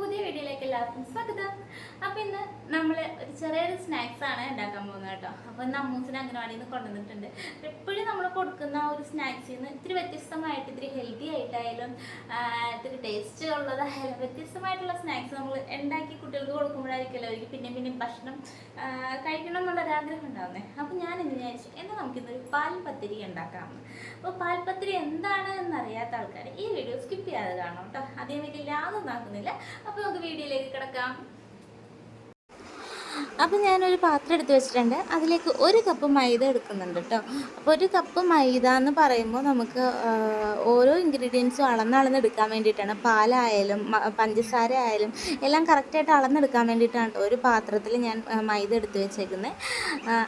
പുതിയ വീഡിയോയിലേക്ക് എല്ലാവർക്കും സ്വാഗതം. അപ്പം ഇന്ന് നമ്മൾ ഒരു ചെറിയൊരു സ്നാക്സ് ആണ് ഉണ്ടാക്കാൻ പോകുന്നത് കേട്ടോ. ഇന്ന് അമ്മൂസിന് അംഗനവാടിയിൽ നിന്ന് കൊണ്ടുവന്നിട്ടുണ്ട്. എപ്പോഴും നമ്മൾ കൊടുക്കുന്ന ഒരു സ്നാക്സിൽ ഇത്തിരി വ്യത്യസ്തമായിട്ട് ഇത്തിരി ഹെൽത്തി ആയിട്ടായാലും ഇത്തിരി ടേസ്റ്റ് ഉള്ളതായാലും വ്യത്യസ്തമായിട്ടുള്ള സ്നാക്സ് നമ്മൾ ഉണ്ടാക്കി കുട്ടികൾക്ക് കൊടുക്കുമ്പോഴായിരിക്കുമല്ലോ അവർക്ക് പിന്നെ പിന്നെ ഭക്ഷണം കഴിക്കണം എന്നുള്ളൊരു ആഗ്രഹം ഉണ്ടാവുന്നത് അപ്പോൾ ഞാൻ എന്ന് വിചാരിച്ചു എന്നാൽ നമുക്കിന്നൊരു പാൽ പത്തിരി ഉണ്ടാക്കാമെന്ന് അപ്പോൾ പാൽ പത്തിരി എന്താണ് എന്നറിയാത്ത ആൾക്കാർ ഈ വീഡിയോ സ്കിപ്പ് ചെയ്യാതെ കാണാം കേട്ടോ. അതേ വലിയ ലാഭം ആക്കുന്നില്ല. അപ്പോൾ നമുക്ക് വീഡിയോയിലേക്ക് കിടക്കാം. അപ്പോൾ ഞാനൊരു പാത്രം എടുത്ത് വെച്ചിട്ടുണ്ട്. അതിലേക്ക് ഒരു കപ്പ് മൈദ എടുക്കുന്നുണ്ട് കേട്ടോ അപ്പോൾ ഒരു കപ്പ് മൈദ എന്ന് പറയുമ്പോൾ നമുക്ക് ഓരോ ഇൻഗ്രീഡിയൻസും അളന്നളന്ന് എടുക്കാൻ വേണ്ടിയിട്ടാണ്. പാലായാലും പഞ്ചസാര ആയാലും എല്ലാം കറക്റ്റായിട്ട് അളന്നെടുക്കാൻ വേണ്ടിയിട്ടാണ് ഒരു പാത്രത്തിൽ ഞാൻ മൈദ എടുത്ത് വെച്ചേക്കുന്നത്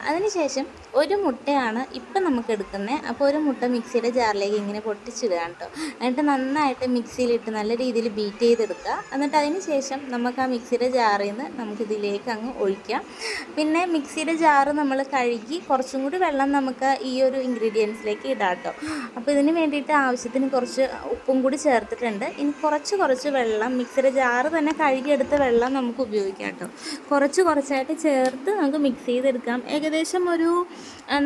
അതിനുശേഷം ഒരു മുട്ടയാണ് ഇപ്പം നമുക്ക് എടുക്കുന്നത് അപ്പോൾ ഒരു മുട്ട മിക്സിയുടെ ജാറിലേക്ക് ഇങ്ങനെ പൊട്ടിച്ചിടുക കേട്ടോ എന്നിട്ട് നന്നായിട്ട് മിക്സിയിലിട്ട് നല്ല രീതിയിൽ ബീറ്റ് ചെയ്തെടുക്കുക. എന്നിട്ട് അതിന് ശേഷം നമുക്ക് ആ മിക്സിയുടെ ജാറിൽ നിന്ന് നമുക്കിതിലേക്ക് അങ്ങ് അങ്ങ് ഒഴിക്കാം പിന്നെ മിക്സിയുടെ ജാറ് നമ്മൾ കഴുകി കുറച്ചും കൂടി വെള്ളം നമുക്ക് ഈ ഒരു ഇൻഗ്രീഡിയൻസിലേക്ക് ഇടാം കേട്ടോ. അപ്പോൾ ഇതിന് വേണ്ടിയിട്ട് ആവശ്യത്തിന് കുറച്ച് ഉപ്പും കൂടി ചേർത്തിട്ടുണ്ട്. ഇനി കുറച്ച് കുറച്ച് വെള്ളം മിക്സിയുടെ ജാറ് തന്നെ കഴുകിയെടുത്ത വെള്ളം നമുക്ക് ഉപയോഗിക്കാം കേട്ടോ. കുറച്ച് കുറച്ചായിട്ട് ചേർത്ത് നമുക്ക് മിക്സ് ചെയ്തെടുക്കാം. ഏകദേശം ഒരു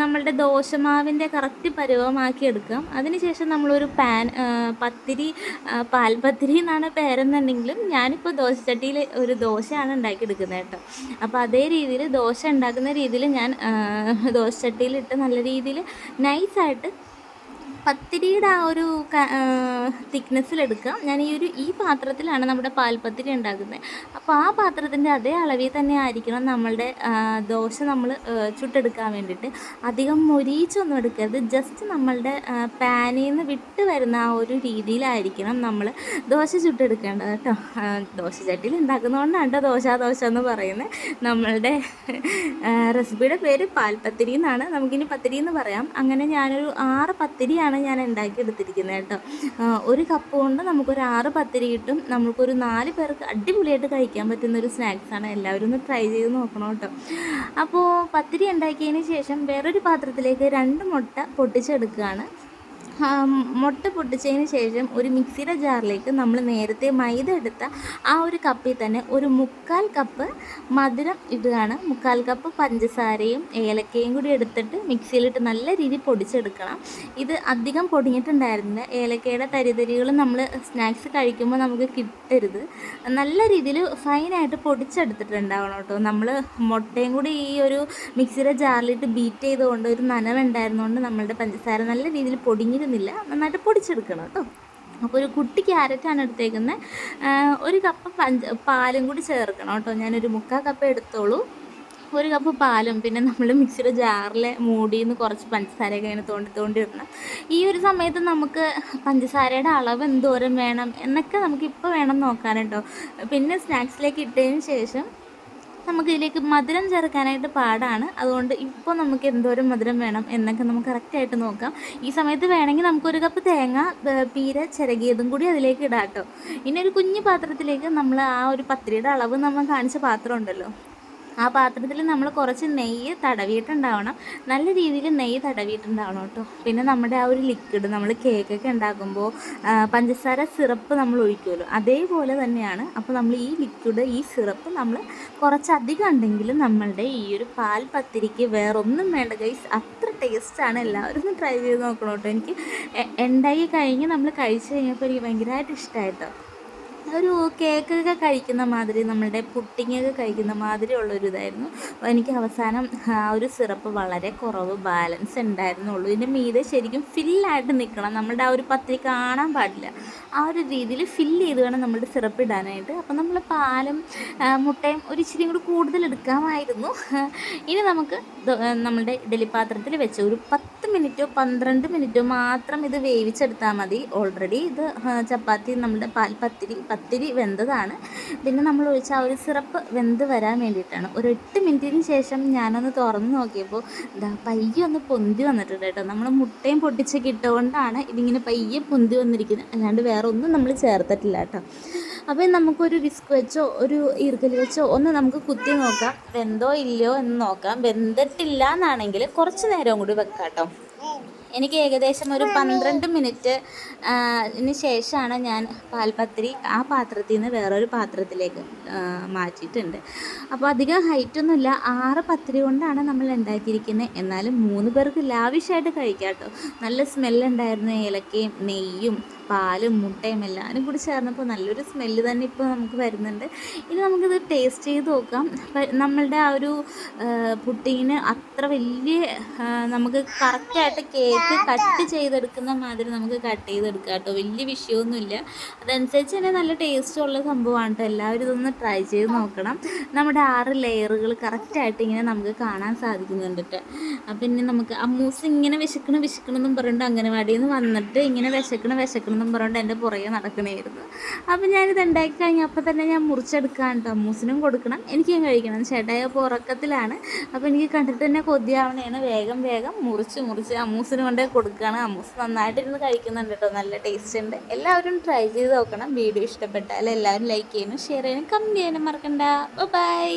നമ്മളുടെ ദോശമാവിന്റെ കറക്റ്റ് പരുവമാക്കി എടുക്കാം. അതിനുശേഷം നമ്മളൊരു പാൻ പത്തിരി പാൽപത്തിരി എന്നാണ് പേരെന്നുണ്ടെങ്കിലും ഞാനിപ്പോൾ ദോശച്ചട്ടിയിൽ ഒരു ദോശയാണ് ഉണ്ടാക്കിയെടുക്കുന്നത് കേട്ടോ. അപ്പോൾ അതേ രീതിയിൽ ദോശ ഉണ്ടാക്കുന്ന രീതിയിൽ ഞാൻ ദോശച്ചട്ടിയിലിട്ട് നല്ല രീതിയിൽ നൈസായിട്ട് പത്തിരിയുടെ ആ ഒരു തിക്നെസ്സിലെടുക്കാം. ഞാൻ ഈ ഒരു ഈ പാത്രത്തിലാണ് നമ്മുടെ പാൽപ്പത്തിരി ഉണ്ടാക്കുന്നത്. അപ്പോൾ ആ പാത്രത്തിന്റെ അതേ അളവിൽ തന്നെ ആയിരിക്കണം നമ്മളുടെ ദോശ നമ്മൾ ചുട്ടെടുക്കാൻ വേണ്ടിയിട്ട്. അധികം മൊരീച്ചൊന്നും എടുക്കരുത്. ജസ്റ്റ് നമ്മളുടെ പാനിൽ നിന്ന് വിട്ട് വരുന്ന ആ ഒരു രീതിയിലായിരിക്കണം നമ്മൾ ദോശ ചുട്ടെടുക്കേണ്ടത് കേട്ടോ. ദോശ ചട്ടിയിൽ ഉണ്ടാക്കുന്നതുകൊണ്ടാണ് കേട്ടോ ദോശ ദോശ എന്ന് പറയുന്നത് നമ്മളുടെ റെസിപ്പിയുടെ പേര് പാൽപ്പത്തിരി എന്നാണ്. നമുക്കിനി പത്തിരി എന്ന് പറയാം. അങ്ങനെ ഞാനൊരു ആറ് പത്തിരിയാണ് ഞാൻ ഉണ്ടാക്കിയെടുത്തിരിക്കുന്നത് കേട്ടോ. ഒരു കപ്പ് കൊണ്ട് നമുക്കൊരു ആറ് പത്തിരി കിട്ടും. നമുക്കൊരു നാല് പേർക്ക് അടിപൊളിയായിട്ട് കഴിക്കാൻ പറ്റുന്ന ഒരു സ്നാക്സാണ് എല്ലാവരും ഒന്ന് ട്രൈ ചെയ്ത് നോക്കണം കേട്ടോ. അപ്പോൾ പത്തിരി ഉണ്ടാക്കിയതിന് ശേഷം വേറൊരു പാത്രത്തിലേക്ക് രണ്ട് മുട്ട പൊട്ടിച്ചെടുക്കുകയാണ്. മുട്ട പൊട്ടിച്ചതിന് ശേഷം ഒരു മിക്സിയുടെ ജാറിലേക്ക് നമ്മൾ നേരത്തെ മൈദ എടുത്ത ആ ഒരു കപ്പിൽ തന്നെ ഒരു മുക്കാൽ കപ്പ് മധുരം ഇടുകയാണ്. മുക്കാൽ കപ്പ് പഞ്ചസാരയും ഏലക്കയും കൂടി എടുത്തിട്ട് മിക്സിയിലിട്ട് നല്ല രീതിയിൽ പൊടിച്ചെടുക്കണം. ഇത് അധികം പൊടിഞ്ഞിട്ടുണ്ടായിരുന്നില്ല. ഏലക്കയുടെ തരിതരികൾ നമ്മൾ സ്നാക്സ് കഴിക്കുമ്പോൾ നമുക്ക് കിട്ടരുത്. നല്ല രീതിയിൽ ഫൈനായിട്ട് പൊടിച്ചെടുത്തിട്ടുണ്ടാവണം കേട്ടോ. നമ്മൾ മുട്ടയും കൂടി ഈ ഒരു മിക്സിയുടെ ജാറിലിട്ട് ബീറ്റ് ചെയ്തുകൊണ്ട് ഒരു നനവുണ്ടായിരുന്നുകൊണ്ട് നമ്മളുടെ പഞ്ചസാര നല്ല രീതിയിൽ പൊടിഞ്ഞിരുന്നില്ല നന്നായിട്ട് പൊടിച്ചെടുക്കണം കേട്ടോ. അപ്പോൾ ഒരു കുട്ടി ക്യാരറ്റാണ് എടുത്തേക്കുന്നത് ഒരു കപ്പ് പഞ്ച പാലും കൂടി ചേർക്കണം കേട്ടോ. ഞാനൊരു മുക്കാൽ കപ്പ് എടുത്തോളൂ. ഒരു കപ്പ് പാലും പിന്നെ നമ്മൾ മിക്സിയുടെ ജാറിലെ മൂടിന്ന് കുറച്ച് പഞ്ചസാരയൊക്കെ ഇങ്ങനെ തോണ്ടി തോണ്ടി ഇടണം. ഈ ഒരു സമയത്ത് നമുക്ക് പഞ്ചസാരയുടെ അളവ് എന്തോരം വേണം എന്നൊക്കെ നമുക്ക് ഇപ്പോൾ വേണം നോക്കാനുണ്ടോ പിന്നെ സ്നാക്സിലേക്ക് ഇട്ടതിന് ശേഷം നമുക്ക് ഇതിലേക്ക് മധുരം ചേർക്കാനായിട്ട് പാടാണ്. അതുകൊണ്ട് ഇപ്പോൾ നമുക്ക് എന്തോരം മധുരം വേണം എന്നൊക്കെ നമുക്ക് കറക്റ്റായിട്ട് നോക്കാം. ഈ സമയത്ത് വേണമെങ്കിൽ നമുക്കൊരു കപ്പ് തേങ്ങ പീര ചിരകിയതും കൂടി അതിലേക്ക് ഇടാം കേട്ടോ. ഇനി ഒരു കുഞ്ഞു പാത്രത്തിലേക്ക് നമ്മൾ ആ ഒരു പത്തിരിയുടെ അളവ് നമ്മൾ കാണിച്ച പാത്രം ഉണ്ടല്ലോ. ആ പാത്രത്തിൽ നമ്മൾ കുറച്ച് നെയ്യ് തടവിയിട്ടുണ്ടാവണം. നല്ല രീതിയിൽ നെയ്യ് തടവിയിട്ടുണ്ടാവണം കേട്ടോ. പിന്നെ നമ്മുടെ ആ ഒരു ലിക്വിഡ് നമ്മൾ കേക്കൊക്കെ ഉണ്ടാക്കുമ്പോൾ പഞ്ചസാര സിറപ്പ് നമ്മൾ ഒഴിക്കുമല്ലോ. അതേപോലെ തന്നെയാണ് അപ്പോൾ നമ്മൾ ഈ ലിക്വിഡ് ഈ സിറപ്പ് നമ്മൾ കുറച്ചധികം ഉണ്ടെങ്കിലും നമ്മളുടെ ഈ ഒരു പാൽ പത്തിരിക്ക് വേറൊന്നും വേണ്ട. ഗൈസ് അത്ര ടേസ്റ്റാണ് എല്ലാവരും ട്രൈ ചെയ്ത് നോക്കണം കേട്ടോ. എനിക്ക് ഉണ്ടായി കഴിഞ്ഞ് നമ്മൾ കഴിച്ച് കഴിഞ്ഞപ്പോൾ എനിക്ക് ഭയങ്കരമായിട്ട് ഇഷ്ടമായിട്ടോ ഒരു കേക്കൊക്കെ കഴിക്കുന്ന മാതിരി നമ്മളുടെ പുട്ടിങ്ങൊക്കെ കഴിക്കുന്ന മാതിരി ഉള്ളൊരു ഇതായിരുന്നു എനിക്ക് അവസാനം ആ ഒരു സിറപ്പ് വളരെ കുറവ് ബാലൻസ് ഉണ്ടായിരുന്നുള്ളൂ. ഇതിന്റെ മീതെ ശരിക്കും ഫില്ലായിട്ട് നിൽക്കണം നമ്മളുടെ ആ ഒരു പത്തിരി കാണാൻ പാടില്ല. ആ ഒരു രീതിയിൽ ഫില്ല് ചെയ്ത് വേണം നമ്മളുടെ സിറപ്പ് ഇടാനായിട്ട്. അപ്പോൾ നമ്മൾ പാലും മുട്ടയും ഒരു ഇച്ചിരി കൂടി കൂടുതൽ എടുക്കാമായിരുന്നു. ഇനി നമുക്ക് നമ്മുടെ ഇഡലി പാത്രത്തിൽ വെച്ച് ഒരു പത്ത് മിനിറ്റോ പന്ത്രണ്ട് മിനിറ്റോ മാത്രം ഇത് വേവിച്ചെടുത്താൽ മതി. ഓൾറെഡി ഇത് ചപ്പാത്തി നമ്മുടെ പാൽ പത്തിരി പത്തിരി വെന്തതാണ്. പിന്നെ നമ്മൾ ഒഴിച്ച ആ ഒരു സിറപ്പ് വെന്ത് വരാൻ വേണ്ടിയിട്ടാണ്. ഒരു എട്ട് മിനിറ്റിന് ശേഷം ഞാനൊന്ന് തുറന്ന് നോക്കിയപ്പോൾ എന്താ പയ്യെ ഒന്ന് പൊന്തി വന്നിട്ടുണ്ട് കേട്ടോ. നമ്മൾ മുട്ടയും പൊട്ടിച്ചൊക്കെ ഇട്ടുകൊണ്ടാണ് ഇതിങ്ങനെ പയ്യെ പൊന്തി വന്നിരിക്കുന്നത്. അല്ലാണ്ട് വേറെ ഒന്നും നമ്മൾ ചേർത്തിട്ടില്ല കേട്ടോ. അപ്പോൾ നമുക്കൊരു വിസ്ക് വെച്ചോ ഒരു ഈർക്കൽ വെച്ചോ ഒന്ന് നമുക്ക് കുത്തി നോക്കാം. വെന്തോ ഇല്ലയോ എന്ന് നോക്കാം. വെന്തിട്ടില്ല എന്നാണെങ്കിൽ കുറച്ച് നേരം കൂടി വെക്കാം കേട്ടോ. എനിക്ക് ഏകദേശം ഒരു പന്ത്രണ്ട് മിനിറ്റ് ശേഷമാണ് ഞാൻ പാൽപത്രി ആ പാത്രത്തിൽ നിന്ന് വേറൊരു പാത്രത്തിലേക്ക് മാറ്റിയിട്ടുണ്ട്. അപ്പോൾ അധികം ഹൈറ്റൊന്നുമില്ല ആറ് പത്തിരി കൊണ്ടാണ് നമ്മൾ ഉണ്ടാക്കിയിരിക്കുന്നത് എന്നാലും മൂന്ന് പേർക്ക് ലാവിഷായിട്ട് കഴിക്കാം കേട്ടോ. നല്ല സ്മെല്ലുണ്ടായിരുന്നു ഏലക്കയും നെയ്യും പാലും മുട്ടയും എല്ലാവരും കൂടി ചേർന്നപ്പോൾ നല്ലൊരു സ്മെല്ല് തന്നെ ഇപ്പോൾ നമുക്ക് വരുന്നുണ്ട്. ഇനി നമുക്കിത് ടേസ്റ്റ് ചെയ്ത് നോക്കാം. നമ്മളുടെ ആ ഒരു പുട്ടിങ്ങിന് അത്ര വലിയ നമുക്ക് കറക്റ്റായിട്ട് കേക്ക് കട്ട് ചെയ്തെടുക്കുന്ന മാതിരി നമുക്ക് കട്ട് ചെയ്തെടുക്കാം കേട്ടോ. വലിയ വിഷയമൊന്നുമില്ല. അതനുസരിച്ച് തന്നെ നല്ല ടേസ്റ്റുള്ള സംഭവമാണ് കേട്ടോ എല്ലാവരും ഇതൊന്ന് ട്രൈ ചെയ്ത് നോക്കണം. നമ്മുടെ ആറ് ലെയറുകൾ കറക്റ്റായിട്ട് ഇങ്ങനെ നമുക്ക് കാണാൻ സാധിക്കുന്നുണ്ട് കേട്ടോ അപ്പം ഇനി നമുക്ക് അമ്മൂസ് ഇങ്ങനെ വിശക്കണം വിശക്കണം എന്നും പറഞ്ഞിട്ട് അംഗനവാടിയിൽ നിന്ന് വന്നിട്ട് ഇങ്ങനെ വിശക്കണം വിശക്കണം എന്നും പറഞ്ഞിട്ട് എന്റെ പുറകെ നടക്കണമായിരുന്നു അപ്പം ഞാനിത് ഉണ്ടാക്കി കഴിഞ്ഞാൽ അപ്പം തന്നെ ഞാൻ മുറിച്ചെടുക്കാൻ കേട്ടോ അമ്മൂസിനും കൊടുക്കണം എനിക്കും കഴിക്കണം. ചേട്ടായ അപ്പോൾ ഉറക്കത്തിലാണ്. അപ്പോൾ എനിക്ക് കണ്ടിട്ട് തന്നെ കൊതിയാവണേണ്. വേഗം വേഗം മുറിച്ച് മുറിച്ച് അമ്മൂസിന് കൊണ്ടേ കൊടുക്കുകയാണ്. അമ്മൂസ് നന്നായിട്ടിരുന്ന് കഴിക്കുന്നുണ്ട് കേട്ടോ നല്ല ടേസ്റ്റ് ഉണ്ട്. എല്ലാവരും ട്രൈ ചെയ്ത് നോക്കണം. വീഡിയോ ഇഷ്ടപ്പെട്ടാൽ എല്ലാവരും ലൈക്ക് ചെയ്യാനും ഷെയർ ചെയ്യാനും കമന്റ് ചെയ്യാനും മറക്കണ്ട. ബൈ